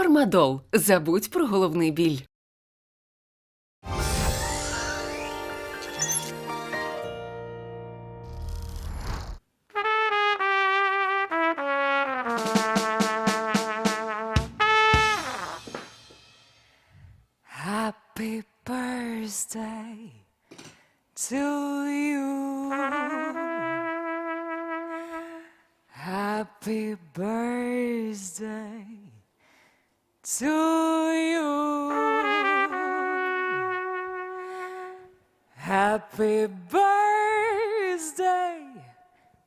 Фармадол. Забудь про головний біль. Happy birthday to you. Happy birthday to you. Happy birthday,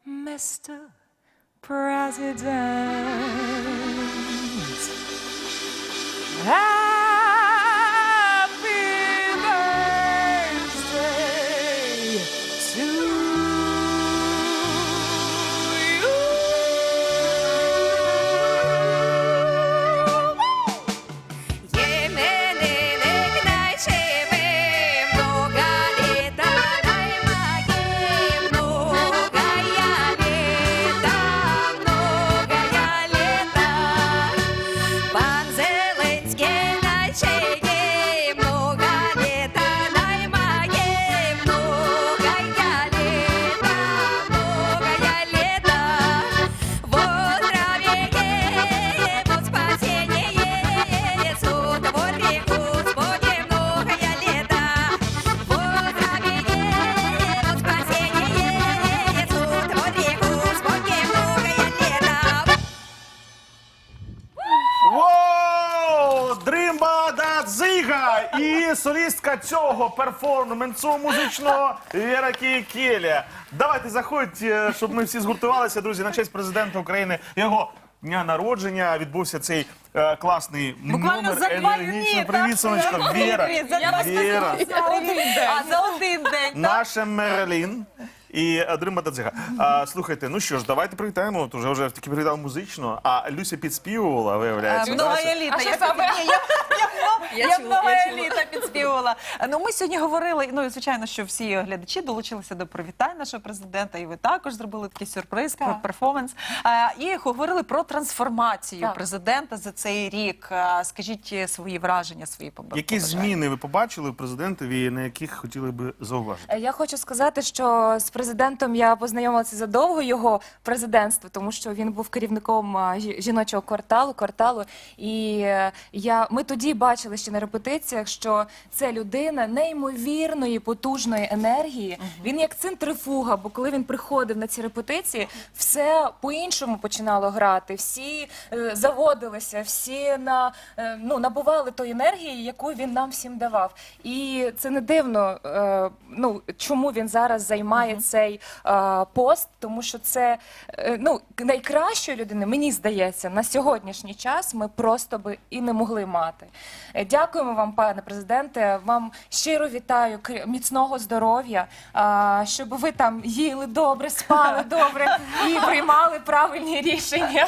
Mr. President. Happy Воу! Дримба да дзига! І солістка цього перформансу музичного Віра Кікеля. Давайте заходьте, щоб ми всі згуртувалися, друзі, на честь президента України. Його дня народження відбувся цей е, класний Буквально номер за два дні, Привіт, так? сонечко. Віра. Привіт, за Віра. А за один день. Наша Мерлін. І е, Дримба А, слухайте, ну що ж, давайте привітаємо. От уже вже таки привітав музично. А Люся підспівувала, виявляється. Много да, це- еліта. Я, саме? я, я, я, много еліта підспівувала. Ну, ми сьогодні говорили, ну, і, звичайно, що всі глядачі долучилися до привітань нашого президента, і ви також зробили такий сюрприз, Так. перформанс. А, і говорили про трансформацію Так. президента за цей рік. А, Скажіть свої враження, свої побажання. Які зміни ви побачили у президентові, на яких хотіли би зауважити? Е, Я хочу сказати, що з президентом я познайомилася задовго його президентства, тому що він був керівником жіночого кварталу, кварталу. І е, я ми тоді бачили ще на репетиціях, що це людина неймовірної потужної енергії. Він як центрифуга, бо коли він приходив на ці репетиції, все по-іншому починало грати. Всі е, заводилися, всі на е, ну набували тої енергії, яку він нам всім давав. І це не дивно. Е, ну чому він зараз займає цей е, пост, тому що це е, ну найкращої людини, мені здається, на сьогоднішній час ми просто би і не могли мати. Е, Дякуємо вам, пане президенте. Вам щиро вітаю міцного здоров'я, а, щоб ви там їли добре, спали добре і приймали правильні рішення.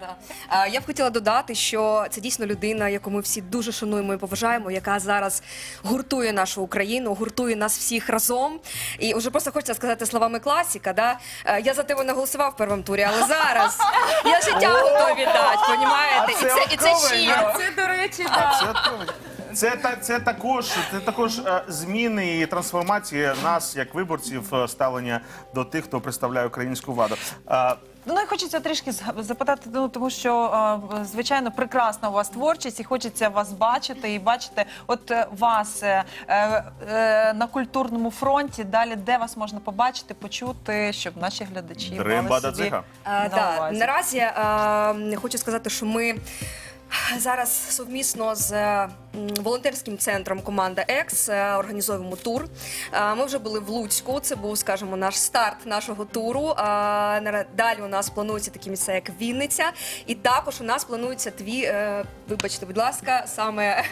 Да. Я б хотіла додати, що це дійсно людина, яку ми всі дуже шануємо і поважаємо, яка зараз гуртує нашу Україну, гуртує нас всіх разом. І вже просто хочеться сказати словами класіка. Да? Е, Я за тебе не голосував в першому турі, але зараз я життя готові дати, понімаєте? І це це, і це щиро. Це, до речі, Це, откровення. це, та- це також, це також е, зміни і трансформації нас, як виборців, е, ставлення до тих, хто представляє українську владу. Е, Ну і хочеться трішки запитати, ну тому що е, звичайно прекрасна у вас творчість, і хочеться вас бачити і бачити, от е, вас е, е, е, на культурному фронті. Далі де вас можна побачити, почути, щоб наші глядачі Дримба мали собі. На увазі. наразі е, хочу сказати, що ми зараз совмісно з е, волонтерським центром команда Екс е, організовуємо тур. Е, Ми вже були в Луцьку. Це був, скажімо, наш старт нашого туру. Далі у нас плануються такі місця, як Вінниця, і також у нас плануються дві. Вибачте, будь ласка, саме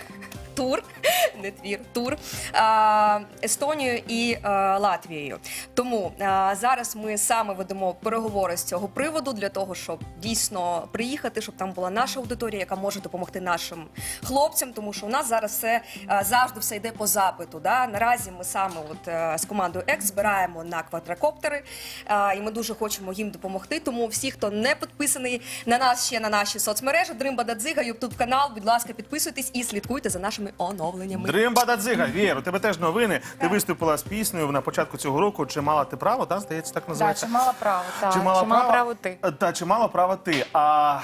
тур, не твір, тур Естонією і Латвією. Тому зараз ми саме ведемо переговори з цього приводу для того, щоб дійсно приїхати, щоб там була наша аудиторія, яка може допомогти нашим хлопцям, тому що у нас зараз все завжди все йде по запиту. Да? Наразі ми саме от е, з командою Екс збираємо на квадрокоптери, і ми дуже хочемо їм допомогти. Тому всі, хто не підписаний на нас ще на наші соцмережі, Дримба Дадзига, Ютуб канал, будь ласка, підписуйтесь і слідкуйте за нашими оновленнями. Дримба Дадзига, Вір, у тебе теж новини. Ти виступила з піснею на початку цього року. Чи мала ти право? Так, здається, так називається. чи мала право, так. Чи мала право ти? Е, Та чи мала право ти? А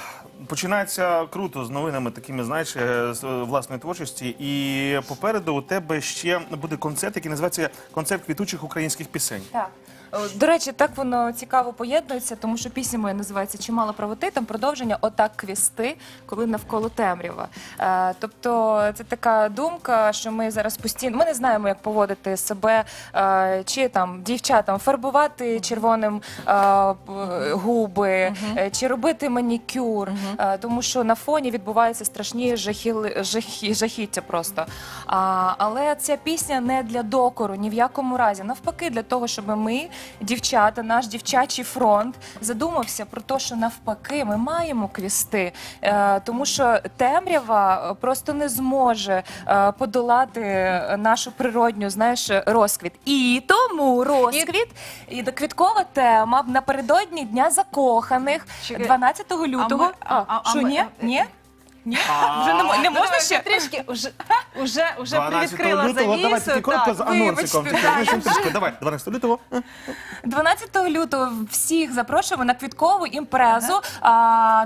починається круто з новинами, такими, знаєш, е, з е, власної творчості. І попереду у тебе ще буде концерт, який називається концерт квітучих українських пісень. Так. О, До речі, так воно цікаво поєднується, тому що пісня моя називається Чимало правоти, там продовження отак квісти, коли навколо темрява. Е, тобто це така думка, що ми зараз постійно ми не знаємо, як поводити себе, е, чи там дівчатам фарбувати червоним е, губи, е, чи робити манікюр, е, тому що на фоні відбуваються страшні жахіли, жахі, жахіття просто. А, але ця пісня не для докору, ні в якому разі. Навпаки, для того, щоб ми, дівчата, наш дівчачий фронт, задумався про те, що навпаки ми маємо квісти, е, тому що темрява е, просто не зможе е, подолати нашу природню, знаєш, розквіт. І тому розквіт і квіткова тема напередодні дня закоханих Чекай. 12 лютого. А ми- а- а що ми- ні? Ні? Ні? Вже не, мо- не можна ще? Трішки вже, вже, вже 12 привідкрила лютого, завісу. тільки коротко з Так, анонсиком. вибачте, так, знаєш, трішки, Давай, 12 лютого. 12 лютого всіх запрошуємо на квіткову імпрезу а,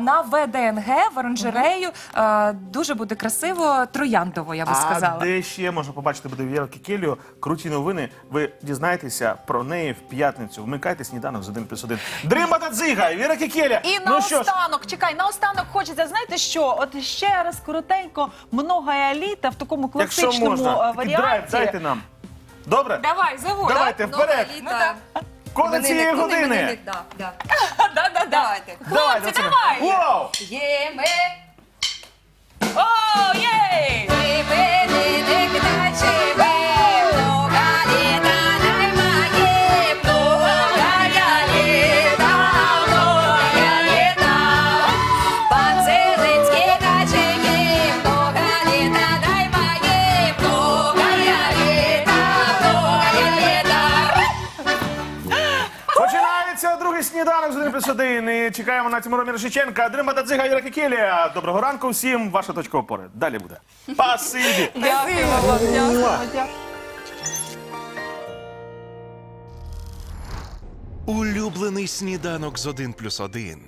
на ВДНГ в оранжерею. А, дуже буде красиво, трояндово, я би А сказала. де ще можна побачити буде Віра Кікеліо? Круті новини. Ви дізнаєтеся про неї в п'ятницю. Вмикайте сніданок з 1 плюс 1. Дримба Дадзига, Віра Кікеля. І ну що ж, наостанок, чекай, наостанок хочеться, знаєте що? От ще раз коротенько, много еліта в такому якщо класичному можна, е, такий драйв варіанті. дайте нам. Добре? Давай, зову. Давайте, вперед! еліта. Коли цієї ну, години. да, да. Да, да, да. Давайте. Давай, Хлопці, давай! Вау! Є ми, О, єй! Починається другий сніданок з 1 плюс 1. І чекаємо на Тимура Мірошиченка. Дримба Дадзига, Віра Кікелія. Доброго ранку всім. Ваша точка опори. Далі буде. Спасибі. Дякуємо вам, дякуємо. Улюблений сніданок з 1 плюс 1.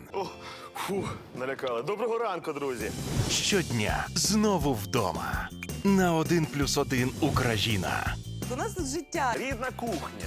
Фух, налякали. Доброго ранку, друзі. Щодня знову вдома. На 1 плюс 1 Україна У нас тут життя. Рідна кухня,